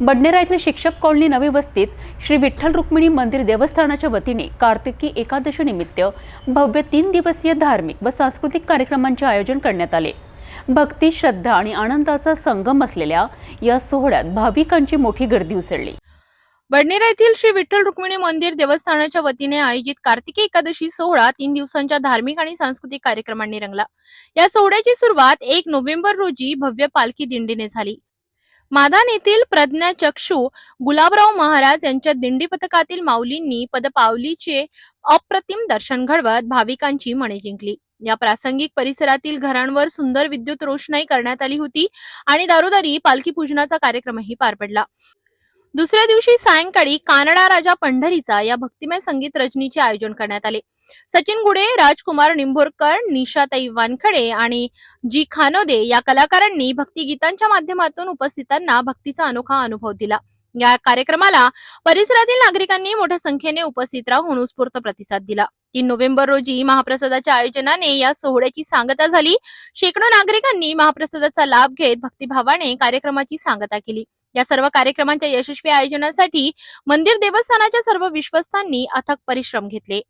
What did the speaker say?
बडनेरा येथील शिक्षक कॉलनी नवी वस्तीत श्री विठ्ठल रुक्मिणी मंदिर देवस्थानाच्या वतीने कार्तिकी एकादशी निमित्त भव्य तीन दिवसीय धार्मिक व सांस्कृतिक कार्यक्रमांचे आयोजन करण्यात आले. भक्ती श्रद्धा आणि आनंदाचा संगम असलेल्या या सोहळ्यात भाविकांची मोठी गर्दी उसळली. बडनेरा येथील श्री विठ्ठल रुक्मिणी मंदिर देवस्थानाच्या वतीने आयोजित कार्तिकी एकादशी सोहळा तीन दिवसांच्या धार्मिक आणि सांस्कृतिक कार्यक्रमांनी रंगला. या सोहळ्याची सुरुवात एक नोव्हेंबर रोजी भव्य पालखी दिंडीने झाली. माधान येथील प्रज्ञाचक्षू गुलाबराव महाराज यांच्या दिंडी पथकातील माऊलींनी पदपावलीचे अप्रतिम दर्शन घडवत भाविकांची मने जिंकली. या प्रासंगिक परिसरातील घरांवर सुंदर विद्युत रोषणाई करण्यात आली होती आणि दारोदारी पालखी पूजनाचा कार्यक्रमही पार पडला. दुसऱ्या दिवशी सायंकाळी कानडा राजा पंढरीचा या भक्तिमय संगीत रचनेचे आयोजन करण्यात आले. सचिन गुडे राजकुमार निंभोरकर निशाताई वानखडे आणि जी खानोदे या कलाकारांनी भक्तिगीतांच्या माध्यमातून उपस्थितांना भक्तीचा अनोखा अनुभव दिला. या कार्यक्रमाला परिसरातील नागरिकांनी मोठ्या संख्येने उपस्थित राहून उत्स्फूर्त प्रतिसाद दिला. तीन नोव्हेंबर रोजी महाप्रसादाच्या आयोजनाने या सोहळ्याची सांगता झाली. शेकडो नागरिकांनी महाप्रसादाचा लाभ घेत भक्तिभावाने कार्यक्रमाची सांगता केली. या सर्व कार्यक्रमांच्या यशस्वी आयोजनासाठी मंदिर देवस्थानाच्या सर्व विश्वस्तांनी अथक परिश्रम घेतले.